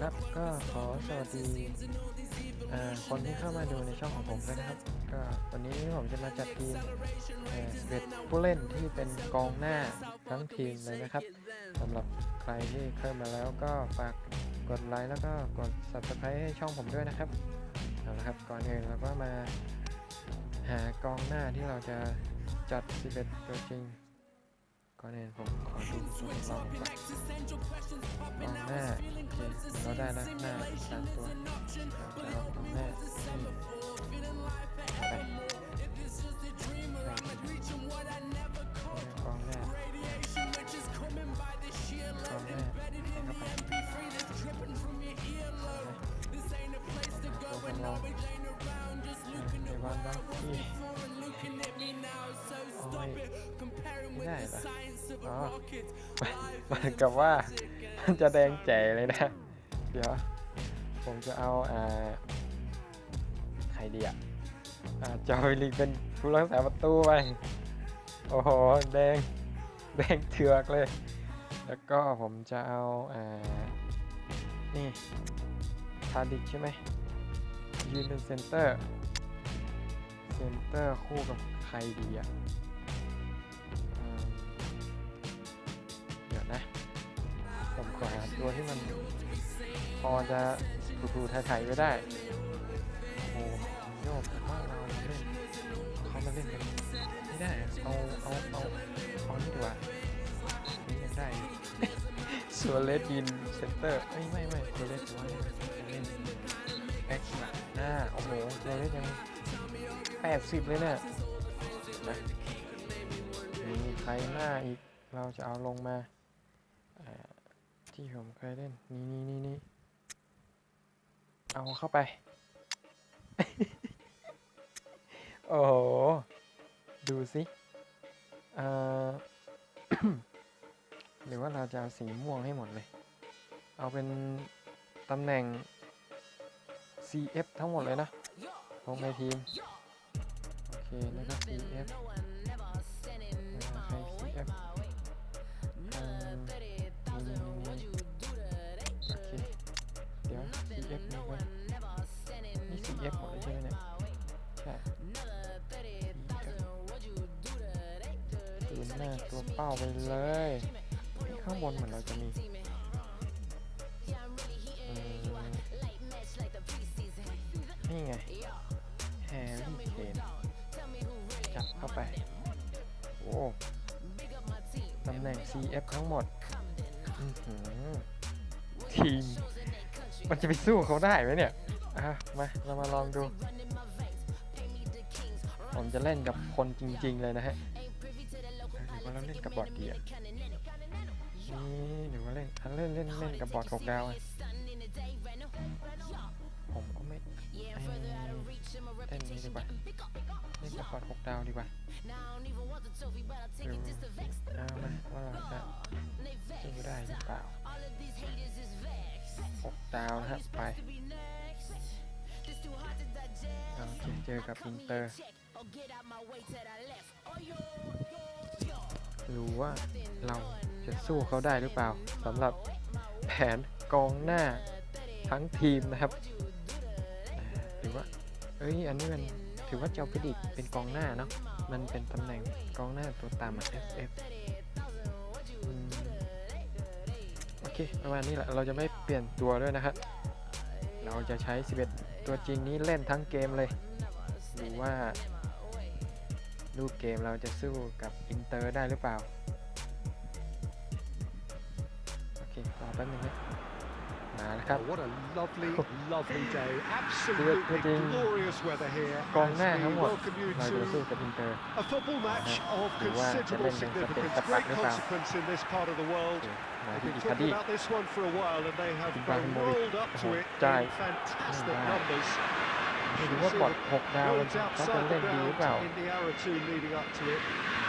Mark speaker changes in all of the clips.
Speaker 1: ครับก็ขอสวัสดีคนที่เข้ามาดูในช่องของผมด้วยนะครับ ก็วันนี้ผมจะมาจัดทีมเอ่อ11ผู้เล่นที่เป็นกองหน้าทั้งทีมเลยนะครับสำหรับใครที่เข้ามาแล้วก็ฝากกดไลค์แล้วก็กด subscribe ให้ช่องผมด้วยนะครับเอาละครับก่อนอื่นเราก็มาหากองหน้าที่เราจะจัด11ตัวจริง ก่อนอื่นผมขอดูตัวสำรองก่อนกองหน้าโอเคเราได้แล้วหน้าสามตัวเราจะเอากองหน้านี่ไปกองหน้ากองหน้าให้เข้าไปตัวสำรองในวันบางที่โอ้ย ไม่ได้เหรออ๋อเหมือนกับว่ามันจะแดงแจ๋เลยนะ เดี๋ยว ผมจะเอาอ่าใครดีอะอ่าจอยลีกเป็นผู้รักษาประตูไป โอ้โห แดง แดงเถือกเลย แล้วก็ผมจะเอาอ่านี่ทาดิกใช่ไหมยืนเป็นเซนเตอร์เซนเตอร์คู่กับใครดีอะเดี๋ยวนะ ผมขอหาตัวที่มัน พอจะถูๆไทยๆไว้ได้ โอ้โหโยกแต่ว่าเราเล่นเขามาเล่นกันไม่ได้ เอาเอาเอาเอานี่ดีกว่านี่ยังได้ส่วนเลดยินเซนเตอร์ไม่ไม่ไม่ตัวเลดว่าเล่นแบ็คมาอ่าโอ้โหตัวเลดยัง แปดสิบเลยเนี่ยนะมีใครหน้าอีก เราจะเอาลงมาอ่าที่ผมเคยเล่น นี่นี่นี่นี่เอาเข้าไป โอ้โห ดูสิเอ่อหรือว่าเราจะเอาสีม่วงให้หมดเลย เอาเป็นตำแหน่ง CF ทั้งหมดเลยนะลงในทีมโอ เคแล้วก็ CF เอ่อใคร CF เอ่อนี่นี่นี่โอเคเดี๋ยว CF นี่ไปนี่ CF หมดเลยใช่ไหมเนี่ยใช่ตูนหน้าตัวเป้าไปเลย ข้างบนเหมือนเราจะมี โอ้ตำแหน่ง CF ทั้งหมดทีม มันจะไปสู้เขาได้ไหมเนี่ย อะ มา เรามาลองดู ผมจะเล่นกับคนจริง ๆ เลยนะฮะหรือว่าเราเล่นกับบอทดีอะนี่หรือว่าเล่นอันเล่นเล่นเล่นกับบอทหกดาวอะผมก็ไม่ เล่นนี้ดีกว่าเล่นกับบอทหกดาวดีกว่าหรือเอามาว่าเราจะสู้ได้หรือเปล่าหกดาวนะครับไปโอเคเจอกับอินเตอร์รู้ว่าเราจะสู้เขาได้หรือเปล่าสำหรับแผนกองหน้าทั้งทีมนะครับหรือว่า เอ้ย อันนี้มันถือว่าเจ้าพิดิกเป็นกองหน้าเนาะ มันเป็นตำแหน่งกองหน้าตัวตามอะ SF อืมโอเค ประมาณนี้แหละ เราจะไม่เปลี่ยนตัวด้วยนะครับ เราจะใช้ 11 ตัวจริงนี้เล่นทั้งเกมเลย ดูว่ารูปเกมเราจะสู้กับอินเตอร์ได้หรือเปล่า โอเค รอแป๊บนึงนะ มาแล้วครับ
Speaker 2: Oh, what a lovely, lovely day.
Speaker 1: Good
Speaker 2: Absolutely
Speaker 1: pudding.
Speaker 2: glorious weather here.
Speaker 1: กอง
Speaker 2: as
Speaker 1: หน้า
Speaker 2: we
Speaker 1: ทั้งหมด
Speaker 2: welcome you
Speaker 1: เราจะสู้
Speaker 2: to
Speaker 1: กับอินเตอร์
Speaker 2: a football match of
Speaker 1: Thì qua sẽ
Speaker 2: considerable
Speaker 1: lên đến tập
Speaker 2: significance,
Speaker 1: tập
Speaker 2: great
Speaker 1: được vào.
Speaker 2: consequence in this part of the
Speaker 1: โอ
Speaker 2: world.
Speaker 1: เคมา
Speaker 2: We've
Speaker 1: ที่
Speaker 2: been
Speaker 1: อิคา
Speaker 2: talking
Speaker 1: ดี้
Speaker 2: about this one for a while, and they have
Speaker 1: Chúng ta
Speaker 2: uh,
Speaker 1: không mua đi.
Speaker 2: rolled up to
Speaker 1: Ồ,
Speaker 2: it
Speaker 1: trai.
Speaker 2: in fantastic
Speaker 1: Wow.
Speaker 2: numbers.
Speaker 1: ไม่
Speaker 2: You
Speaker 1: รู้
Speaker 2: can
Speaker 1: ว่า
Speaker 2: see
Speaker 1: บอท
Speaker 2: the
Speaker 1: หกดาวมัน
Speaker 2: roads
Speaker 1: เขาจะ
Speaker 2: outside the
Speaker 1: เล่นดีหรือเปล่า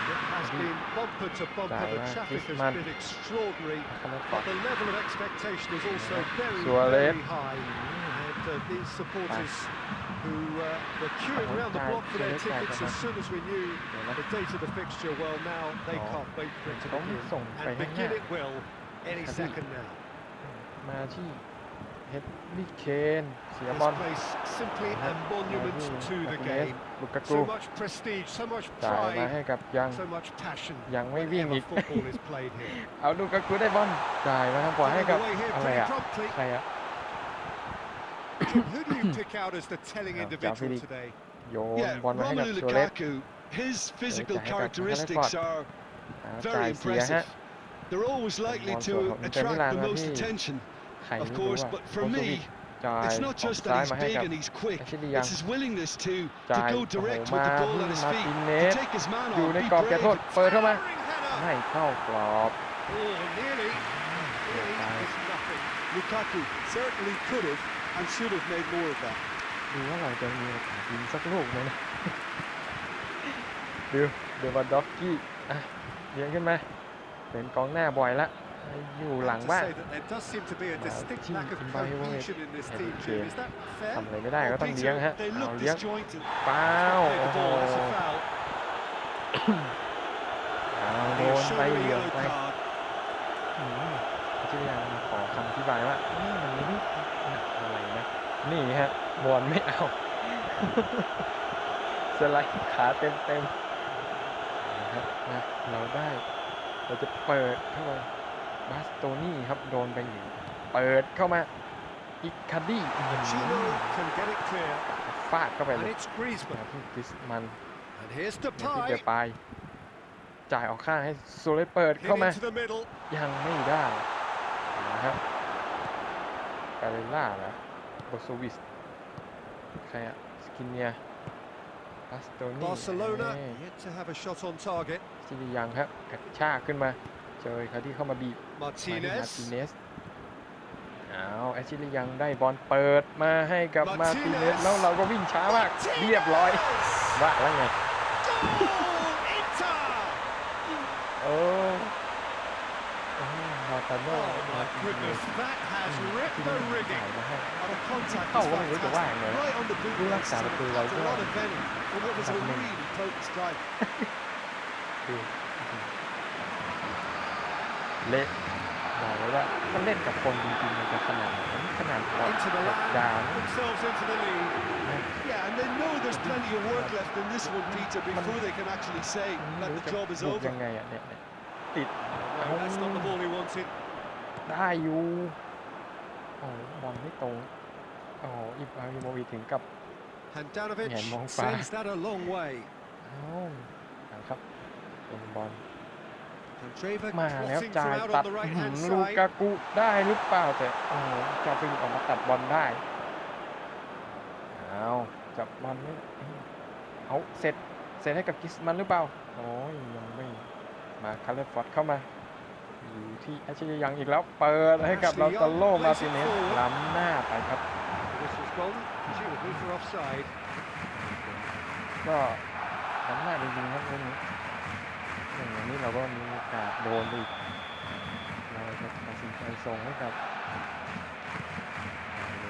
Speaker 2: It has been bumper to bumper, the traffic has been extraordinary, but the level of expectation is also very, very high. And uh, these supporters who uh, were queuing around the block for their tickets as soon as we knew the date of the fixture, well now they can't wait for it to begin, and begin it? will any second now.
Speaker 1: มาที่เฮดรี่เคนเสียบอล
Speaker 2: This place simply
Speaker 1: นะฮะ
Speaker 2: a
Speaker 1: มา
Speaker 2: monument
Speaker 1: ที่
Speaker 2: to
Speaker 1: มา
Speaker 2: the
Speaker 1: ติเนส
Speaker 2: game.
Speaker 1: ลูกากู
Speaker 2: So much prestige, so much
Speaker 1: จ่ายมา
Speaker 2: pride,
Speaker 1: ให้กับยัง
Speaker 2: so much passion.
Speaker 1: ยังไม่วิ่ง
Speaker 2: Whenever
Speaker 1: อีก
Speaker 2: football is played here.
Speaker 1: เอาลูกากูได้บอลจ่ายมาทางขวาให้
Speaker 2: On
Speaker 1: กับ
Speaker 2: the way here
Speaker 1: อะไร
Speaker 2: pretty
Speaker 1: อะ
Speaker 2: promptly.
Speaker 1: ใครอะ
Speaker 2: Jim, who do you pick out as the telling
Speaker 1: Uh,
Speaker 2: individual
Speaker 1: Davide.
Speaker 2: today?
Speaker 1: โยน
Speaker 3: Yeah,
Speaker 1: บอลมาให้กับ
Speaker 3: Romelu
Speaker 1: โชเลส
Speaker 3: Lukaku, his physical
Speaker 1: Jack, Jack,
Speaker 3: characteristics
Speaker 1: Jack,
Speaker 3: are
Speaker 1: จ่าย
Speaker 3: very
Speaker 1: เสียฮะ
Speaker 3: impressive. They're always likely
Speaker 1: Ball
Speaker 3: to
Speaker 1: for Inter
Speaker 3: attract
Speaker 1: Milan
Speaker 3: the
Speaker 1: นะ
Speaker 3: most
Speaker 1: ที่
Speaker 3: attention,
Speaker 1: ใคร
Speaker 3: of
Speaker 1: ไม่รู้
Speaker 3: course,
Speaker 1: อะ
Speaker 3: but
Speaker 1: โบ
Speaker 3: for
Speaker 1: โซวิ
Speaker 3: me,
Speaker 1: ชจ่าย
Speaker 3: it's
Speaker 1: อ
Speaker 3: not
Speaker 1: อก
Speaker 3: just
Speaker 1: ซ้าย
Speaker 3: that he's
Speaker 1: มาให้
Speaker 3: big
Speaker 1: กับ
Speaker 3: and he's quick,
Speaker 1: แอชลียัง
Speaker 3: it's his willingness to, to
Speaker 1: จ่าย
Speaker 3: go
Speaker 1: โอ้โห
Speaker 3: direct
Speaker 1: มา
Speaker 3: with the
Speaker 1: ที่
Speaker 3: ball on his
Speaker 1: มา
Speaker 3: feet,
Speaker 1: ตินเน
Speaker 3: to
Speaker 1: ส
Speaker 3: take his man
Speaker 1: อยู่
Speaker 3: on,
Speaker 1: ใน
Speaker 3: be
Speaker 1: กรอบแกโทษ
Speaker 3: brave.
Speaker 1: เปิดเข้ามา
Speaker 2: Firing header.
Speaker 1: ไม่เข้ากรอบ
Speaker 2: Oh, nearly. Nearly
Speaker 1: Nice.
Speaker 2: is nothing.
Speaker 3: Lukaku certainly could have and should have made more of that.
Speaker 1: ดูว่าเราจะมีโอกาสยิงสักลูกไหมนะดูเดวาด็อกกี้อะเลี้ยงขึ้นมาเป็นกองหน้าบ่อยละ อยู่หลัง
Speaker 2: I have
Speaker 1: บ้าน
Speaker 2: to say that there does seem to be a
Speaker 1: Well,
Speaker 2: distinct
Speaker 1: team
Speaker 2: lack of
Speaker 1: Zimbabwe
Speaker 2: cohesion in this
Speaker 1: Harry
Speaker 2: team, Jim.
Speaker 1: Kane.
Speaker 2: Is that fair?
Speaker 1: ทำอะไรไม่ได้ก็
Speaker 3: Oh,
Speaker 1: ต้องเลี้ยง
Speaker 3: Peter,
Speaker 1: ฮะ
Speaker 3: they
Speaker 1: เอา
Speaker 3: look
Speaker 1: เลี้ยง
Speaker 3: disjointed.
Speaker 1: ป้าว
Speaker 2: Played
Speaker 1: โอ้
Speaker 2: the
Speaker 1: โห
Speaker 2: ball, that's a foul.
Speaker 1: เอาโด
Speaker 2: He's
Speaker 1: นไป
Speaker 2: shown a
Speaker 1: เหลือง
Speaker 2: yellow
Speaker 1: ไป
Speaker 2: card.
Speaker 1: อืมที่ยังขอคำอธิบายว่านี่มันไม่ได้หนักอะไรนะนี่ฮะบอลไม่เอาสไลด์ขาเต็มเต็มๆนะครับมาเราได้เราจะเปิดเข้าไป บาสโตนี่ครับโดนไปหนึ่งเปิดเข้ามาอิคาดี้อื้อหือ
Speaker 2: Chino can get it clear.
Speaker 1: ฟาดเข้าไป
Speaker 2: And
Speaker 1: เลย
Speaker 2: it's Griezmann.
Speaker 1: มาที่กริสมัน
Speaker 2: And here's
Speaker 1: มาที่เด
Speaker 2: Depay.
Speaker 1: ปายจ่ายออกข้างให้โซเลสเปิด
Speaker 2: Hit
Speaker 1: เข้ามา
Speaker 2: into the middle.
Speaker 1: ยังไม่ได้นะครับกาเรล่าเหรอโบโซวิสใครอะสกินเนียบาสโตนี่
Speaker 2: Barcelona yet to have a shot on target.
Speaker 1: ซิลิยังครับกระชากขึ้นมา เจอเขาที่เข้ามาบีบมาที่มาร์ติ
Speaker 2: Martinez.
Speaker 1: เนสเอาแอชลิยังได้บอลเปิดมาให้กับมาร์ติเนส
Speaker 2: Martinez
Speaker 1: แล้วเราก็วิ่งช้ามาก เรียบร้อยว่าแล้วไง
Speaker 2: Goal! Inter!
Speaker 1: โอ้โอ้มาตาโน่
Speaker 2: Oh my goodness, that has ripped the rigging.
Speaker 1: มาให้
Speaker 2: And the contact
Speaker 1: Oh,
Speaker 2: is
Speaker 1: well, it was a wang,
Speaker 2: fantastic.
Speaker 1: though.
Speaker 2: Right on the boot
Speaker 1: You
Speaker 2: of
Speaker 1: like that,
Speaker 2: Alisson.
Speaker 1: but you
Speaker 2: That's
Speaker 1: like
Speaker 2: a lot
Speaker 1: that.
Speaker 2: of venom for what was a
Speaker 1: That's me.
Speaker 2: really potent strike.
Speaker 1: ดู เละบอกเลยว่าถ้าเล่นกับคนจริงๆมันจะขนาดไหนขนาดบอล
Speaker 2: Into the
Speaker 1: ดาว
Speaker 2: line, themselves into the lead.
Speaker 3: Yeah, and they know there's plenty of work left in this one, Peter, before they can actually say
Speaker 1: ไม่
Speaker 3: that
Speaker 1: รู้
Speaker 3: the
Speaker 1: จะ
Speaker 3: job is
Speaker 1: บุก
Speaker 3: over.
Speaker 1: ยังไงอะเนี่ยเนี่ยติด
Speaker 2: No, that's not the ball he wanted.
Speaker 1: ได้อยู่โอ้โหบอลไม่ตรงโอ้โหอิบราฮิโมวิชถึงกับ
Speaker 2: Handanovic
Speaker 1: Yeah, long
Speaker 2: sends that a long way.
Speaker 1: เอ้านะครับเป็นบอล
Speaker 2: Andreva
Speaker 1: มาแล้ว
Speaker 2: clotting
Speaker 1: จ่าย
Speaker 2: from out
Speaker 1: ตัด
Speaker 2: on the
Speaker 1: อื้อ
Speaker 2: right
Speaker 1: หือ
Speaker 2: hand
Speaker 1: ลู
Speaker 2: side.
Speaker 1: กากุได้หรือเปล่าแต่โอ้โหจอฟิลิปออกมาตัดบอลได้เอาจับบอลไม่อื้อเอาเสร็จเสร็จให้กับกิสมันหรือเปล่าโอ้ยยังไม่มาคาร์เลฟอร์ดเข้ามาอยู่ที่แอชลีย์ยังอีกแล้วเปิดให้กับ
Speaker 2: Ashley
Speaker 1: เราตา
Speaker 2: Young
Speaker 1: โล
Speaker 2: plays
Speaker 1: มา
Speaker 2: it
Speaker 1: ติเนส
Speaker 2: forward.
Speaker 1: ล้ำหน้าไปครับ
Speaker 2: This was gone, presumably for offside.
Speaker 1: ก็ล้ำหน้าจริงๆครับเรื่องนี้อย่างนี้เราก็มีโอ กาสโดนไปอีกเราจะตัดสินใจส่งให้กับ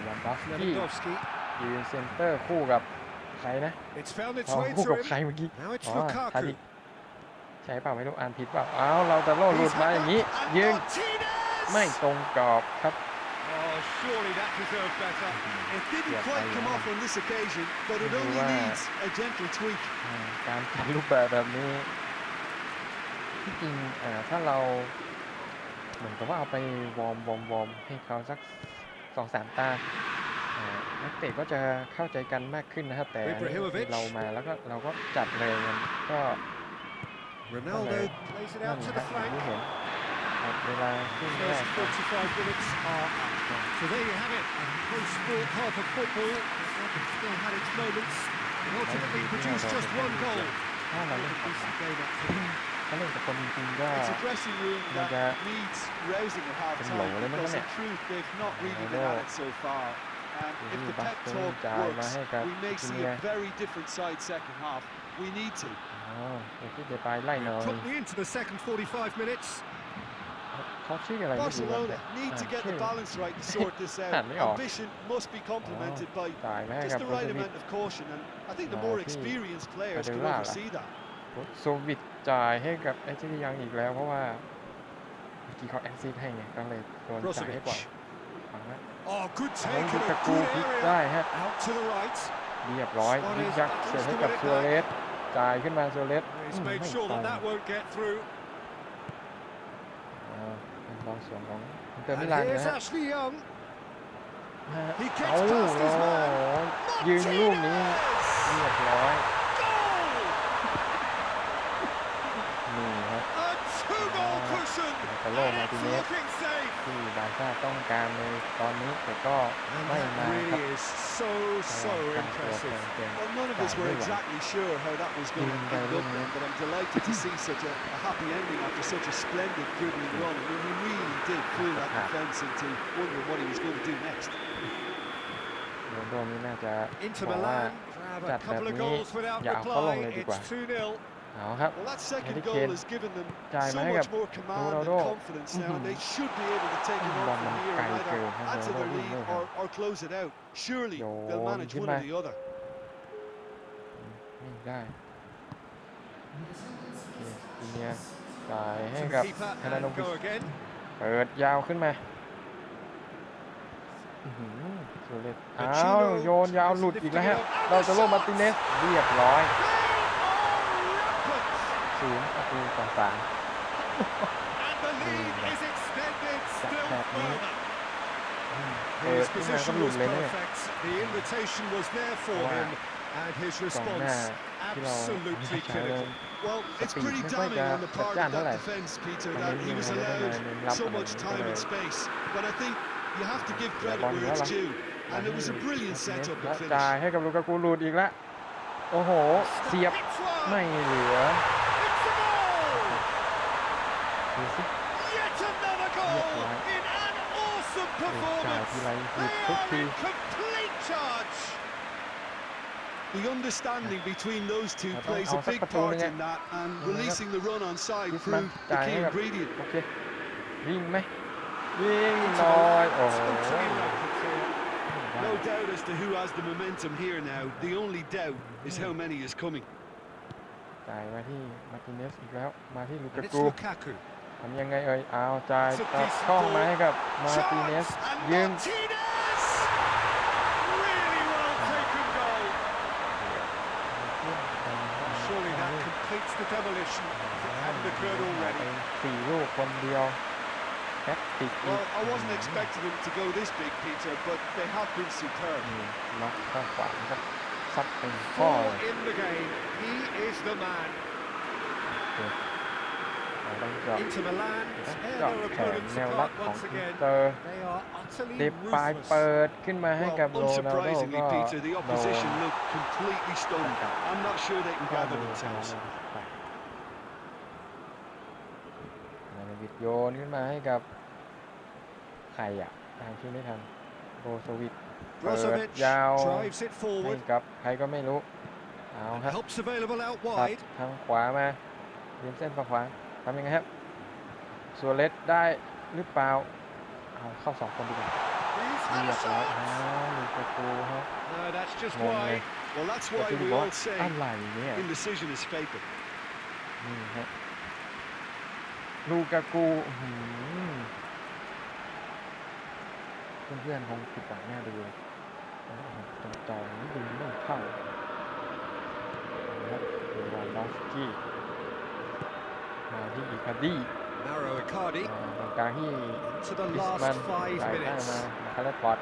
Speaker 1: วันบัฟกี้
Speaker 2: Lewandowski.
Speaker 1: ยืนเซนเตอร์คู่กับใครนะ
Speaker 2: It's found its
Speaker 1: อ๋อ
Speaker 2: way
Speaker 1: คู่
Speaker 2: to
Speaker 1: กับ
Speaker 2: him.
Speaker 1: ใครเมื่อกี้
Speaker 2: Now it's
Speaker 1: อ๋อทาดิ
Speaker 2: Lukaku.
Speaker 1: ใช่เปล่าไม่รู้อ่านผิดเปล่าอ้าวเราจะโล่หลุด
Speaker 2: He's
Speaker 1: มา
Speaker 2: had
Speaker 1: อย่าง
Speaker 2: that,
Speaker 1: นี้
Speaker 2: and
Speaker 1: ยิง
Speaker 2: Martinez!
Speaker 1: ไม่ตรงกรอบครับ
Speaker 2: Oh, surely that deserved better.
Speaker 3: It didn't
Speaker 1: Yeah,
Speaker 3: quite
Speaker 1: I
Speaker 3: come
Speaker 1: know.
Speaker 3: off on this occasion, but it
Speaker 1: You
Speaker 3: only
Speaker 1: are-
Speaker 3: needs a gentle tweak.
Speaker 1: อ่าการจัดรูปแบบแบบนี้ ที่จริงเอ่อถ้าเราเหมือนกับว่าเอาไปวอร์มวอร์มวอร์มให้เขาสักสองสามตาอ่านักเตะก็จะเข้าใจกันมากขึ้นนะครับแต่อันนี้
Speaker 2: Ibrahimovic
Speaker 1: เรามาแล้วก็เราก็จัดเลยมันก็
Speaker 2: Ronaldo plays it
Speaker 1: นั่น
Speaker 2: out to
Speaker 1: นะ
Speaker 2: the
Speaker 1: อย่างที่
Speaker 2: flank.
Speaker 1: เห็นครับเวลาขึ้นแรก
Speaker 2: First 45 minutes are up. So there you have it. A post-sport half of football. It still had its moments. And ultimately produced just one goal.
Speaker 1: ถ้าเรา
Speaker 2: What
Speaker 1: เล่น
Speaker 2: a
Speaker 1: กับ
Speaker 2: decent game, actually.
Speaker 1: ถ้าเล่นกับคนจริงๆก็
Speaker 3: It's a dressing room
Speaker 1: Mà
Speaker 3: that
Speaker 1: ra-
Speaker 3: needs rousing at half
Speaker 1: Cái lỗ
Speaker 3: time
Speaker 1: lên nó
Speaker 3: because
Speaker 1: nè.
Speaker 3: in truth they've not really
Speaker 1: Ờ,
Speaker 3: been at
Speaker 1: đó.
Speaker 3: it so far. And
Speaker 1: Ừ,
Speaker 3: if the
Speaker 1: bắt
Speaker 3: pep
Speaker 1: tôi
Speaker 3: talk
Speaker 1: chạy mà
Speaker 3: works,
Speaker 1: hay cả
Speaker 3: we may
Speaker 1: cái
Speaker 3: see
Speaker 1: kia.
Speaker 3: a very different side second half. We need to.
Speaker 1: อ๋อเดี๋ยวพี่เดปายไล่หน่อย
Speaker 2: Quickly into the second 45 minutes.
Speaker 1: เขาชื่ออะไรไม่รู้นะ
Speaker 3: Barcelona
Speaker 1: แต่
Speaker 3: need to
Speaker 1: อ่า
Speaker 3: get
Speaker 1: ชื่
Speaker 3: the
Speaker 1: อ
Speaker 3: balance right to sort this out.
Speaker 1: Hẳn đấy hả?
Speaker 3: Ambition must be complemented by
Speaker 1: จ่ายมาให้
Speaker 3: just
Speaker 1: กับ
Speaker 3: the
Speaker 1: โบ
Speaker 3: right
Speaker 1: โซวิช
Speaker 3: amount of caution. And I think the
Speaker 1: Ờ,
Speaker 3: more
Speaker 1: thì
Speaker 3: experienced players
Speaker 1: phải
Speaker 3: can
Speaker 1: đưa ra là-
Speaker 3: oversee that.
Speaker 1: โบโซวิชจ่ายให้กับแอชลียังอีกแล้ว เพราะว่าเมื่อกี้เขาแอสซิสต์ให้ไงก็เลยโดนจ่ายให้ก่อน
Speaker 2: Brozovic.
Speaker 1: ฟังนะ
Speaker 2: Oh, good
Speaker 1: แล้ว
Speaker 2: take
Speaker 1: ลู
Speaker 2: and
Speaker 1: กา
Speaker 2: a
Speaker 1: กู
Speaker 2: good
Speaker 1: พลิก
Speaker 2: area.
Speaker 1: ได้ฮะ
Speaker 2: Out to the right.
Speaker 1: เรียบร้อยยิงยักษ์เสียให้กับซัวเรสจ่ายขึ้นมาซัวเรส
Speaker 2: He's
Speaker 1: อืม
Speaker 2: made
Speaker 1: ไม่
Speaker 2: sure
Speaker 1: ตร
Speaker 2: that
Speaker 1: ง
Speaker 2: that won't get through.
Speaker 1: อ่าเป็นบอลสวนของอินเตอร์มิ
Speaker 2: And
Speaker 1: ลานนะ
Speaker 2: here's
Speaker 1: ฮะ
Speaker 2: Ashley Young.
Speaker 1: ฮะ
Speaker 2: He
Speaker 1: เอา
Speaker 2: gets
Speaker 1: โอ้
Speaker 2: past
Speaker 1: โห
Speaker 2: his man.
Speaker 1: ยิงลูกนี้
Speaker 2: Martinez!
Speaker 1: เรียบร้อย
Speaker 2: cushion.
Speaker 1: Marcelo
Speaker 2: And it's
Speaker 1: Martinez.
Speaker 2: looking safe.
Speaker 1: ที่บาร์ซ่าต้องการในตอนนี้แต่ก็
Speaker 2: And
Speaker 1: ไม่
Speaker 2: that
Speaker 1: มาครับ
Speaker 2: really is so, so
Speaker 1: ตั้งตัว
Speaker 2: impressive.
Speaker 1: เก่ง
Speaker 3: Well, none of us were exactly sure how that was going to
Speaker 1: Mm,
Speaker 3: end up
Speaker 1: yeah.
Speaker 3: then, but I'm delighted to see such a, a happy ending after such a splendid dribbling run. I mean, he really did fool that
Speaker 1: Yeah.
Speaker 3: defence into wondering what he was going to do next.
Speaker 1: โรนลโดนี่น่าจะ
Speaker 2: Into
Speaker 1: บอกว่า
Speaker 2: Milan, grab a
Speaker 1: จัด
Speaker 2: couple
Speaker 1: แบบ
Speaker 2: of
Speaker 1: นี้
Speaker 2: goals without
Speaker 1: อย่าเอาเขาลง
Speaker 2: reply.
Speaker 1: เลยดีกว่า
Speaker 2: It's 2-0.
Speaker 1: เอาครับ
Speaker 3: Well, that second
Speaker 1: Harry
Speaker 3: goal
Speaker 1: Kane.
Speaker 3: has given them
Speaker 1: จ่าย
Speaker 3: so
Speaker 1: มาให้กับ
Speaker 3: much more command and
Speaker 1: Ronaldo.
Speaker 3: confidence now, and they
Speaker 1: Mhm.
Speaker 3: should be able to take it
Speaker 1: บอ
Speaker 3: on
Speaker 1: ลมัน
Speaker 3: from here
Speaker 1: ไกล
Speaker 3: and
Speaker 1: เกิ
Speaker 3: either
Speaker 1: นให้
Speaker 3: add
Speaker 1: โร
Speaker 3: to
Speaker 1: นล
Speaker 3: their
Speaker 1: โดวิ่ง
Speaker 3: lead
Speaker 1: ไม่ทัน
Speaker 3: or, or close it out. Surely they'll
Speaker 1: Yo,
Speaker 3: manage one
Speaker 1: Jimmy.
Speaker 3: or the other.
Speaker 1: ไม่ได้ทีเนี้ยจ่ายให้
Speaker 2: To the
Speaker 1: กับ
Speaker 2: keeper
Speaker 1: ธนา
Speaker 2: and
Speaker 1: นง
Speaker 2: go again.
Speaker 1: เปิดยาวขึ้นมาอื้อหือสุดเลยอ้าว
Speaker 2: Pacino
Speaker 1: โยนยาวหลุดอีกแล้วฮะเราจะโลมาร์ติเนสเรียบร้อย
Speaker 2: They are rampant.
Speaker 1: ศูนย์ประตูต่อสาม
Speaker 2: And the lead
Speaker 1: Mm.
Speaker 2: is extended still
Speaker 1: that means-
Speaker 2: further.
Speaker 1: เปิด
Speaker 2: His
Speaker 1: ขึ้นมาก็
Speaker 2: position
Speaker 1: หลุด
Speaker 2: was
Speaker 1: เลยเนี่ย
Speaker 2: perfect. The invitation was there for
Speaker 1: Wow.
Speaker 2: him, and his
Speaker 1: กองหน้า
Speaker 2: response
Speaker 1: ที่เรา
Speaker 2: absolutely
Speaker 1: ใช้เดิม
Speaker 2: clinical.
Speaker 3: Well, it's
Speaker 1: Speed
Speaker 3: pretty
Speaker 1: ไม่ค่อย
Speaker 3: damning
Speaker 1: จะ
Speaker 3: on the
Speaker 1: จัด
Speaker 3: part
Speaker 1: จ้าน
Speaker 3: of
Speaker 1: เท่าไหร่
Speaker 3: that defence, Peter,
Speaker 1: มัน
Speaker 3: that
Speaker 1: เน้น
Speaker 3: he
Speaker 1: ยิง
Speaker 3: was
Speaker 1: ไม่ได้
Speaker 3: allowed
Speaker 1: เน้นรับ
Speaker 3: so
Speaker 1: อะไร
Speaker 3: much
Speaker 1: ก็
Speaker 3: time
Speaker 1: เลย
Speaker 3: and space. But I think you have to give credit
Speaker 1: ball
Speaker 3: where
Speaker 1: nữa
Speaker 3: it's
Speaker 1: là-
Speaker 3: due, and it was a
Speaker 1: มา
Speaker 3: brilliant
Speaker 1: ที่
Speaker 3: setup
Speaker 1: และ
Speaker 3: and
Speaker 1: จ่าย
Speaker 3: finish.
Speaker 1: ให้กับลูกากูหลุดอีกแล้วโอ้โห เสียบ
Speaker 2: It's one.
Speaker 1: ไม่เหลือ
Speaker 2: Yet another goal in an awesome
Speaker 1: จ่ายที
Speaker 2: performance.
Speaker 1: ไรหลุด
Speaker 2: They
Speaker 1: ทุก
Speaker 2: are
Speaker 1: ที
Speaker 2: in complete charge.
Speaker 3: The understanding between those two
Speaker 1: Dạ,
Speaker 3: plays a
Speaker 1: ông sắp
Speaker 3: big
Speaker 1: bắt thua
Speaker 3: part
Speaker 1: nha.
Speaker 3: in that, and
Speaker 1: Ừ,
Speaker 3: releasing the run on side
Speaker 1: Griezmann
Speaker 3: proved the
Speaker 1: chạy
Speaker 3: key
Speaker 1: gặp-
Speaker 3: ingredient.
Speaker 1: โอเค วิ่งไหมวิ่งหน่อย โอ้โห
Speaker 2: Totally rampant here.
Speaker 3: No doubt as to who has the momentum here now. The only doubt is how many is coming.
Speaker 1: จ่ายมาที่มาร์ติเนสอีกแล้ว มาที่ลู
Speaker 2: And
Speaker 1: กา
Speaker 2: it's
Speaker 1: กู
Speaker 2: Lukaku.
Speaker 1: ทำยังไงเอ่ยเอาจ่าย
Speaker 2: It's a
Speaker 1: ตัด
Speaker 2: decent
Speaker 1: ช่องมา
Speaker 2: ball.
Speaker 1: ให้กับมาร์ติเนส
Speaker 2: Shots and
Speaker 1: ยืน
Speaker 2: Martinez! Really well taken goal. Surely that completes the demolition. If it hadn't occurred
Speaker 1: ไป
Speaker 2: already.
Speaker 1: สี่ลูกคนเดียวแท็กติกอี
Speaker 3: Well,
Speaker 1: ก
Speaker 3: I wasn't expecting them to go this big, Peter, but they have been superb.
Speaker 1: นี่ล็อกข้างขวาครับซัดเป็นข้อ
Speaker 2: Four
Speaker 1: เลย ต้องเจาะ
Speaker 2: Inter Milan
Speaker 1: ต้อง
Speaker 2: tear
Speaker 1: เจาะ
Speaker 2: their
Speaker 1: แขน
Speaker 2: opponents
Speaker 1: แนวรับ
Speaker 2: apart
Speaker 1: ของ
Speaker 2: once
Speaker 1: อิน
Speaker 2: again.
Speaker 1: เตอร์
Speaker 2: They are utterly
Speaker 1: เดปาย
Speaker 2: ruthless.
Speaker 1: เปิดขึ้นมาให้กับ
Speaker 3: Well,
Speaker 1: โรนัลโด
Speaker 3: unsurprisingly,
Speaker 1: ก็
Speaker 3: Peter, the
Speaker 1: โดน
Speaker 3: opposition looked completely stunned.
Speaker 1: Dạ.
Speaker 3: I'm not sure they can
Speaker 1: ข้อ
Speaker 3: gather
Speaker 1: มือของ
Speaker 3: themselves.
Speaker 1: นาวิดโยนขึ้นมาให้กับใครอะตามชื่อไม่ทันโรโซวิดเปิด
Speaker 2: Brozovic
Speaker 1: ยาว
Speaker 2: drives it
Speaker 1: ให้
Speaker 2: forward.
Speaker 1: กับใครก็ไม่รู้เอาครับ
Speaker 2: Helps available out
Speaker 1: ตัด
Speaker 2: wide.
Speaker 1: ทางขวามาเลียมเส้นฝั่งขวา ทำยังไงครับสัวเลสได้หรือเปล่าเอาเข้าสองคนดีกว่า
Speaker 2: He's
Speaker 1: เรี
Speaker 2: had
Speaker 1: ย
Speaker 2: a
Speaker 1: บร้อย
Speaker 2: shot.
Speaker 1: อ้าวลูกประตูฮะ
Speaker 2: No, that's just
Speaker 1: งงเลย
Speaker 2: wide.
Speaker 3: Well, that's
Speaker 1: แต่
Speaker 3: why
Speaker 1: ที่
Speaker 3: we
Speaker 1: บอก
Speaker 3: all say
Speaker 1: อะไรเนี่ย
Speaker 3: indecision is fatal.
Speaker 1: นี่ฮะลูกากูอื้อหือเพื่อนๆคงผิดหวังแน่ดูเลยจอจอนี่ดูไม่เข้านะครับเดวานดอฟสกี้ มาที่อีคาดี้
Speaker 2: Narrow Icardi
Speaker 1: มาตรงกลางที่
Speaker 2: to the
Speaker 1: ลิส
Speaker 2: last
Speaker 1: มัน
Speaker 2: five
Speaker 1: จ่ายได้
Speaker 2: minutes.
Speaker 1: มาคาร์ลพอร์ต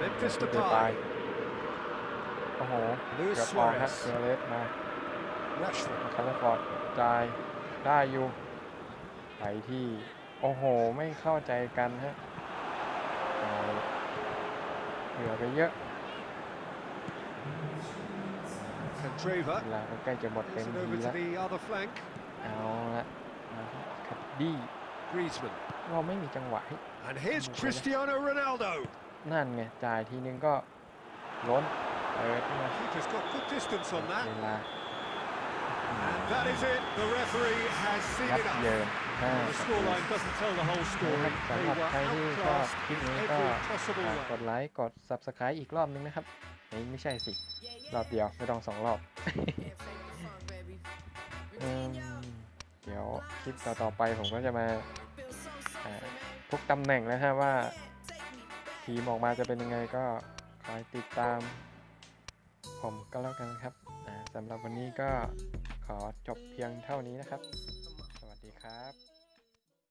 Speaker 2: Memphis
Speaker 1: เด
Speaker 2: Depay
Speaker 1: โอ้โห
Speaker 2: Luis
Speaker 1: เกือบออกครับ
Speaker 2: Suarez.
Speaker 1: เซเลสมา
Speaker 2: Rashford.
Speaker 1: คาร์ลฟอร์ดจ่ายได้อยู่ไปที่ โอ้โห ไม่เข้าใจกันฮะจ่ายเหลือไปเยอะ
Speaker 2: Candreva
Speaker 1: เวลาก็ใกล้จะหมดเต็ม
Speaker 2: Gets it
Speaker 1: ที
Speaker 2: over to
Speaker 1: แล้ว
Speaker 2: the other flank.
Speaker 1: เอาละมาที่คัดดี้
Speaker 2: Griezmann.
Speaker 1: เราไม่มีจังหวะให้
Speaker 2: And here's
Speaker 1: Okay.
Speaker 2: Cristiano Ronaldo.
Speaker 1: นั่นไงจ่ายทีนึงก็ล้นเปิดมา
Speaker 2: Keeper's got good distance on
Speaker 1: เว
Speaker 2: that.
Speaker 1: ลา
Speaker 2: And that is it. The referee has seen
Speaker 1: ยับ
Speaker 2: enough.
Speaker 1: เยินห้า
Speaker 2: The
Speaker 1: ประตู
Speaker 2: scoreline doesn't tell the whole
Speaker 1: นะค
Speaker 2: story.
Speaker 1: รับ
Speaker 2: They
Speaker 1: สำหรับ
Speaker 2: were
Speaker 1: ใครที่ชอบ
Speaker 2: outclassed
Speaker 1: คลิป
Speaker 2: in
Speaker 1: นี้ก็
Speaker 2: every possible
Speaker 1: ฝาก
Speaker 2: way.
Speaker 1: กดไลค์กด subscribe อีกรอบนึงนะครับ เฮ้ยไม่ใช่สิ รอบเดียวไม่ต้องสองรอบอเดี๋ยวคลิปต่อๆไปผมก็จะมาทุกตำแหน่งแล้วฮะว่า ทีมออกมาจะเป็นยังไงก็คอยติดตาม ผมก็แล้วกันครับสำหรับวันนี้ก็ขอจบเพียงเท่านี้นะครับ สวัสดีครับ